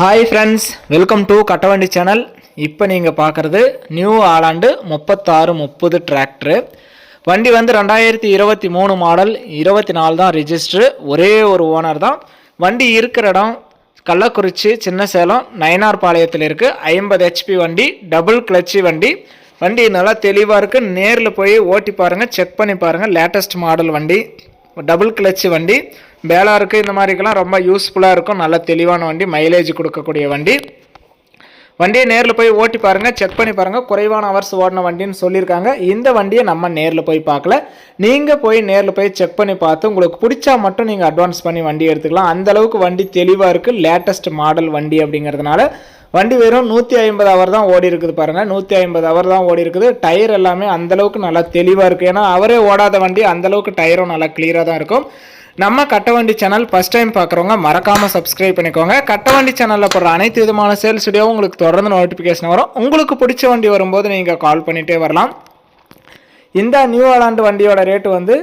Hi friends welcome to Kattavandi channel இப்போ நீங்கள் பார்க்குறது நியூ ஆலாண்டு முப்பத்தாறு முப்பது டிராக்டரு வண்டி வந்து ரெண்டாயிரத்தி இருபத்தி மூணு மாடல் இருபத்தி நாலு தான் ரிஜிஸ்ட்ரு ஒரே ஒரு ஓனர் தான். வண்டி இருக்கிற இடம் கள்ளக்குறிச்சி சின்ன சேலம் நயனார் பாளையத்தில் இருக்குது ஐம்பது ஹெச்பி வண்டி டபுள் கிளச்சி வண்டி. வண்டி நல்லா தெளிவாக இருக்குது நேரில் போய் ஓட்டி பாருங்கள் செக் பண்ணி பாருங்கள் லேட்டஸ்ட் மாடல் வண்டி. டபுள் கிளச்சு வண்டி. பேலாருக்கு இந்த மாதிரிக்கெல்லாம் ரொம்ப யூஸ்ஃபுல்லாக இருக்கும். நல்ல தெளிவான வண்டி மைலேஜ் கொடுக்கக்கூடிய வண்டி. வண்டியை நேரில் போய் ஓட்டி பாருங்கள் செக் பண்ணி பாருங்கள் குறைவான ஹவர்ஸ் ஓடின வண்டின்னு சொல்லியிருக்காங்க. இந்த வண்டியை நம்ம நேரில் போய் பார்க்கல. நீங்கள் போய் நேரில் போய் செக் பண்ணி பார்த்து உங்களுக்கு பிடிச்சா மட்டும் நீங்கள் அட்வான்ஸ் பண்ணி வண்டி எடுத்துக்கலாம். அந்த அளவுக்கு வண்டி தெளிவாக இருக்குது லேட்டஸ்ட் மாடல் வண்டி அப்படிங்கிறதுனால வண்டி வெறும் நூற்றி ஐம்பது அவர் தான் ஓடி இருக்குது பாருங்கள் நூற்றி ஐம்பது அவர் தான் ஓடி இருக்குது. டயர் எல்லாமே அந்தளவுக்கு நல்லா தெளிவாக இருக்குது ஏன்னா அவரே ஓடாத வண்டி அந்தளவுக்கு டயரும் நல்லா கிளியராக தான் இருக்கும். நம்ம கட்டவண்டி சேனல் ஃபஸ்ட் டைம் பார்க்குறவங்க மறக்காமல் சப்ஸ்கிரைப் பண்ணிக்கோங்க. கட்டவண்டி சேனலில் போடுற அனைத்து விதமான சேல்ஸ் வீடியோவும் உங்களுக்கு தொடர்ந்து நோட்டிஃபிகேஷன் வரும். உங்களுக்கு பிடிச்ச வண்டி வரும்போது நீங்கள் கால் பண்ணிகிட்டே வரலாம். இந்த நியூ ஆலாண்டு வண்டியோட ரேட்டு வந்து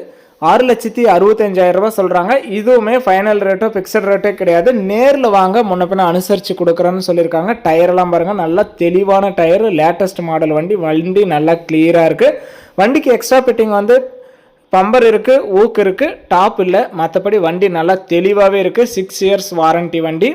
ஆறு லட்சத்தி அறுபத்தஞ்சாயிரம் ரூபாய் சொல்கிறாங்க இதுவுமே ஃபைனல் ரேட்டோ ஃபிக்ஸட் ரேட்டோ கிடையாது. நேரில் வாங்க முன்ன பின்ன அனுசரித்து கொடுக்குறேன்னு சொல்லியிருக்காங்க. டயரெல்லாம் பாருங்கள் நல்லா தெளிவான டயர் லேட்டஸ்ட் மாடல் வண்டி. வண்டி நல்லா கிளியராக இருக்குது வண்டிக்கு எக்ஸ்ட்ரா ஃபிட்டிங் வந்து பம்பர் இருக்குது ஊக்கு இருக்குது டாப் இல்லை. மற்றபடி வண்டி நல்லா தெளிவாகவே இருக்குது சிக்ஸ் இயர்ஸ் வாரண்டி வண்டி.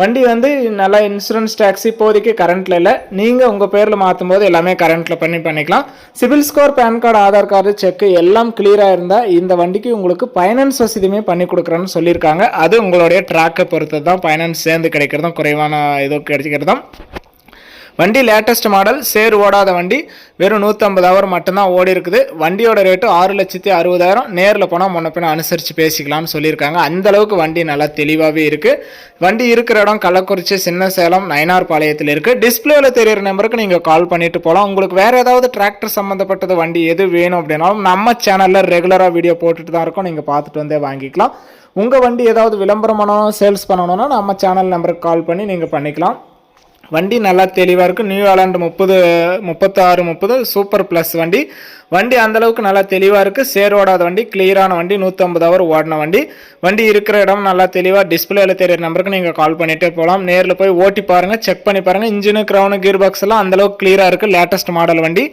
வண்டி வந்து நல்லா இன்சூரன்ஸ் டேக்ஸ் இப்போதைக்கு கரண்ட்டில் இல்லை. நீங்கள் உங்கள் பேரில் மாற்றும் போது எல்லாமே கரண்ட்டில் பண்ணி பண்ணிக்கலாம். CIBIL score PAN card Aadhaar card check எல்லாம் கிளியராக இருந்தால் இந்த வண்டிக்கு உங்களுக்கு ஃபைனான்ஸ் வசதியுமே பண்ணி கொடுக்குறேன்னு சொல்லியிருக்காங்க. அது உங்களுடைய ட்ராக்கை பொறுத்து தான். ஃபைனான்ஸ் சேர்ந்து கிடைக்கிறதும் குறைவான இது கிடைக்கிறதும் வண்டி லேட்டஸ்ட் மாடல் சேர் ஓடாத வண்டி வெறும் நூற்றம்பது ஹவர் மட்டும்தான் ஓடி இருக்குது. வண்டியோட ரேட்டு ஆறு லட்சத்தி அறுபதாயிரம். நேரில் போனால் முன்ன பின்ன அனுசரித்து பேசிக்கலாம்னு சொல்லியிருக்காங்க. அந்த அளவுக்கு வண்டி நல்லா தெளிவாகவே இருக்குது வண்டி இருக்கிற இடம் கள்ளக்குறிச்சி சின்ன சேலம் நயனார் பாளையத்தில் இருக்குது டிஸ்பிளேவில் தெரியிற நம்பருக்கு நீங்கள் கால் பண்ணிட்டு போகலாம் உங்களுக்கு வேறு ஏதாவது டிராக்டர் சம்மந்தப்பட்டது வண்டி எது வேணும் அப்படின்னாலும் நம்ம சேனலில் ரெகுலராக வீடியோ போட்டுட்டு தான் இருக்கோம். நீங்கள் பார்த்துட்டு வந்தே வாங்கிக்கலாம். உங்கள் வண்டி ஏதாவது விளம்பரம் பண்ணணும் சேல்ஸ் பண்ணணும்னா நம்ம சேனல் நம்பருக்கு கால் பண்ணி நீங்கள் பண்ணிக்கலாம். வண்டி நல்லா தெளிவாக இருக்கும் நியூ ஆலாண்டு முப்பது முப்பத்தாறு முப்பது சூப்பர் ப்ளஸ் வண்டி. வண்டி அந்தளவுக்கு நல்லா தெளிவாக இருக்குது சேர் ஓடாத வண்டி கிளியரான வண்டி நூற்றம்பது ஹவர் ஓடின வண்டி. வண்டி இருக்கிற இடம் நல்லா தெளிவாக டிஸ்பிளேல தெரியிற நம்பருக்கு நீங்கள் கால் பண்ணிகிட்டே போகலாம் நேரில் போய் ஓட்டி பாருங்கள் செக் பண்ணி பாருங்கள் இன்ஜினு க்ரௌனு கீர் பாக்ஸ் எல்லாம் அந்தளவுக்கு கிளியராக இருக்குது லேட்டஸ்ட் மாடல் வண்டி.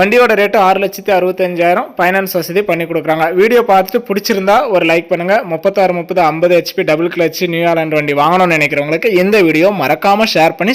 வண்டியோட ரேட்டு ஆறு லட்சத்தி அறுபத்தஞ்சாயிரம். ஃபைனான்ஸ் வசதி பண்ணி கொடுக்குறாங்க. வீடியோ பார்த்துட்டு பிடிச்சிருந்தா ஒரு லைக் பண்ணுங்கள் முப்பத்தாறு முப்பது ஐம்பது HP double clutch New Holland வண்டி வாங்கணும்னு நினைக்கிறவங்களுக்கு இந்த வீடியோ மறக்காமல் ஷேர் பண்ணி